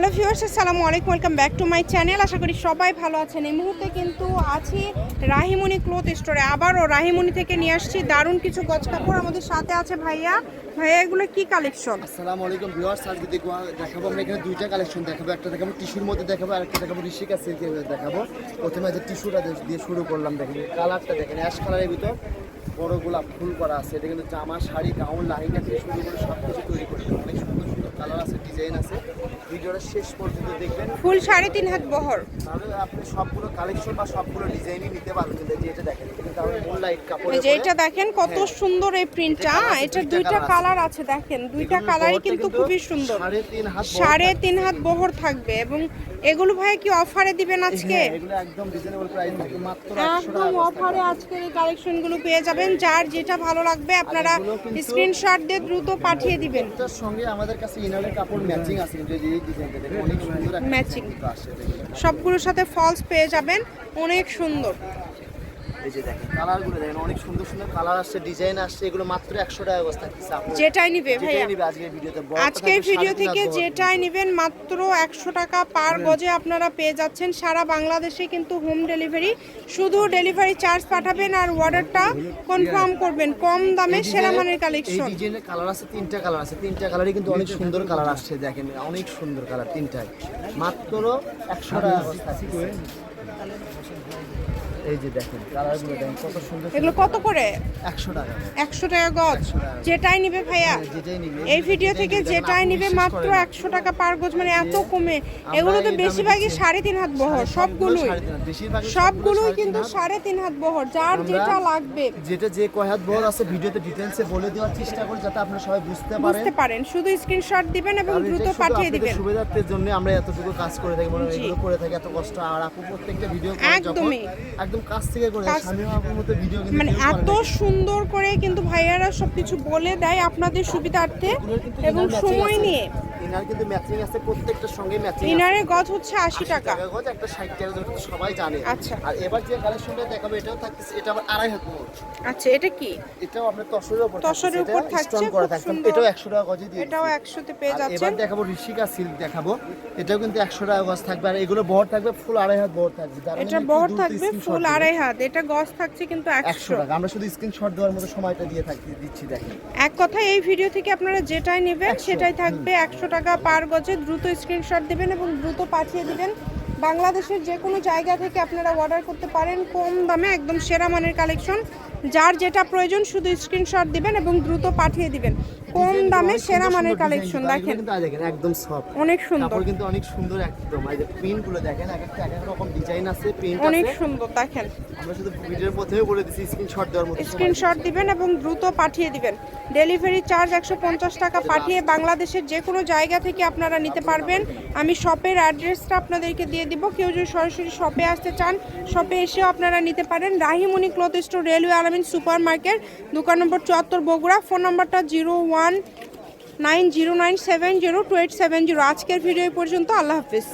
Hello viewers, আসসালামু আলাইকুম, welcome back to my channel. আশা করি সবাই ভালো আছেন। এই মুহূর্তে কিন্তু আছি রাহিমণি ক্লোথ স্টোরে। আবারও রাহিমণি থেকে নিয়ে আসছি দারুণ কিছু গজ কাপড় আমাদের সাথে আছে ভাইয়া। ভাইয়া, এগুলো কি কালেকশন? আসসালামু আলাইকুম ভিউয়ার্স, আজকে দেখব, দেখাবো আমরা এখানে দুইটা কালেকশন দেখাবো। একটা দেখাবো টিস্যুর মধ্যে দেখাবো, আর একটা দেখাবো ঋষিকা সিল্কের দেখাবো। প্রথমে যে টিস্যুটা দিয়ে শুরু করলাম, দেখেন কালারটা দেখেন, অ্যাশ কালারের ভিতর বড় গোলাপ ফুল করা আছে। এটা কিন্তু জামা, শাড়ি, গাউন লাহিকা থেকে শুরু করে সব কিছু তৈরি করতে অনেক সুন্দর সুন্দর কালার আছে ডিজাইন আছে। ভিডিওটা শেষ পর্যন্ত দেখবেন। ফুল সাড়ে তিন হাত বহর। তাহলে আপনি সবগুলো কালেকশন বা সবগুলো ডিজাইনই নিতে পারবেন কিন্তু যে এটা দেখেন কিন্তু আমাদের মূল লাইট কাপড় এই যে এটা দেখেন কত সুন্দর এই প্রিন্টটা এটার দুইটা কালার আছে। দেখেন। দুইটা কালারই কিন্তু খুবই সুন্দর। সাড়ে তিন হাত বহর থাকবে। এবং এগুলো ভাই কি অফারে দিবেন আজকে? হ্যাঁ, একদম রিজনেবল প্রাইস মাত্র একদম অফারে আজকের এই কালেকশনগুলো পেয়ে যাবেন যার যেটা ভালো লাগবে আপনারা স্ক্রিনশট দিয়ে দ্রুত পাঠিয়ে দিবেন। সঙ্গে আমাদের কাছে ইনারের কাপড় ম্যাচিং আছে যে এই ডিজাইনটা দেখুন অনেক সুন্দর একটা Matching। কিন্তু আসে দেখুন। সবগুলোর সাথে ফলস পেয়ে যাবেন অনেক সুন্দর এই যে দেখেন কালারগুলো দেখেন অনেক সুন্দর সুন্দর কালার আসছে ডিজাইন আসছে এগুলো মাত্র 100 টাকা আপনি যেটাই নিবে ভাইয়া। আজকের ভিডিওতে আজকের ভিডিও থেকে যেটাই নেবেন মাত্র একশো টাকা পার গজে আপনারা পেয়ে যাচ্ছেন। সারা বাংলাদেশে কিন্তু হোম ডেলিভারি শুধু ডেলিভারি চার্জ পাঠাবেন আর অর্ডারটা কনফার্ম করবেন কম দামে সেরা এই কালেকশন ডিজাইনের কালার আছে তিনটা কালার আছে তিনটা কালারই কিন্তু অনেক সুন্দর কালার আসছে দেখেন অনেক সুন্দর কালার তিনটাই। মাত্র 100 টাকা থাকতেছে এই যে দেখেন কালারগুলো দেখেন কত সুন্দর এগুলো কত করে? 100 টাকা। একশো টাকা গজ। যেটাই নিবে ভাইয়া। নিবে। এই ভিডিও থেকে যেটাই নিবে মাত্র একশো টাকা পার গজ মানে এত কমে। এগুলো তো বেশিরভাগই দিচ্ছি। সাড়ে তিন হাত বহর সবগুলোই। সবগুলোই কিন্তু হাত। সাড়ে তিন হাত বহর যার যেটা লাগবে। যেটা যে কয় হাত বহর আছে ভিডিওতে ডিটেলসে বলে দেওয়ার চেষ্টা করি যাতে আপনারা সবাই বুঝতে পারেন। বুঝতে পারেন। শুধু স্ক্রিনশট দিবেন এবং দ্রুত পাঠিয়ে দিবেন। সুবিধার্থের জন্য আমরা এতটুকু কাজ করে থাকি মানে এগুলো করে থাকি এত কষ্ট। আর আপু প্রত্যেকটা ভিডিও করে একদমই। একদম কাছ থেকে করে কাছ- আপুর মতো ভিডিও কিন্তু মানে এত সুন্দর করে কিন্তু ভাইয়ারা সবকিছু বলে দেয় আপনাদের সুবিধার্থে এবং সময়। নিয়ে ইনার কিন্তু ম্যাচিং আছে প্রত্যেকটার সঙ্গে ম্যাচিং ইনারের গজ হচ্ছে আশি টাকা। গজ একটা 60 টাকা তো সবাই জানে। আচ্ছা। আর এবার যে কালেকশনটা দেখাবো এটাও থাকতেছে এটা আবার আড়াই হাত আচ্ছা এটা কি? এটাও আপনার তসরের উপর তসরের উপর থাকছে, খুব সুন্দর। এটাও 100 টাকা গজে দিয়ে এটাও দিচ্ছি। একশোতে পেয়ে যাচ্ছেন এবার দেখাবো ঋষিকা সিল্ক দেখাবো। এটাও কিন্তু একশো টাকা গজ থাকবে আর এগুলো বহর থাকবে ফুল আড়াই হাত বহর থাকবে। এটা বহর থাকবে ফুল আড়াই হাত এটা গজ থাকছে কিন্তু একশো একশো। টাকা। আমরা শুধু স্ক্রিনশট দেওয়ার মতো সময়টা দিয়ে থাকি দিচ্ছি দেখেন। এক কথায় এই ভিডিও থেকে আপনারা যেটাই নেবেন সেটাই থাকবে একশো টাকা পার গজে দ্রুত স্ক্রিনশট দেবেন এবং দ্রুত পাঠিয়ে দেবেন। বাংলাদেশের যে কোনো জায়গা থেকে আপনারা অর্ডার করতে পারেন কম দামে একদম সেরা মানের কালেকশন যার যেটা প্রয়োজন শুধু স্ক্রিনশট দিবেন এবং দ্রুত পাঠিয়ে দিবেন। কম দামে সেরা মানের কালেকশন দেখেন। একদম সফট অনেক সুন্দর। কাপড় কিন্তু অনেক সুন্দর একদম। এই যে প্রিন্টগুলো দেখেন এক একটা এক এক রকম ডিজাইন আছে প্রিন্ট অনেক সুন্দর দেখেন। আমরা শুধু ভিডিওর প্রথমে বলে দিচ্ছি স্ক্রিনশট দেওয়ার মতো স্ক্রিনশট দিবেন এবং দ্রুত পাঠিয়ে দিবেন। ডেলিভারি চার্জ একশো পঞ্চাশ টাকা পাঠিয়ে বাংলাদেশের যে কোনো জায়গা থেকে আপনারা নিতে পারবেন। আমি শপের অ্যাড্রেসটা আপনাদেরকে দিয়ে দিব। কেউ যদি সরাসরি শপে আসতে চান শপে এসেও আপনারা নিতে পারেন। Rahimoni cloth store railway Alamin super market দোকান নম্বর চুয়াত্তর বগুড়া। ফোন নম্বরটা zero one nine zero nine seven zero two eight seven zero আজকের ভিডিও পর্যন্ত আল্লাহ হাফিজ।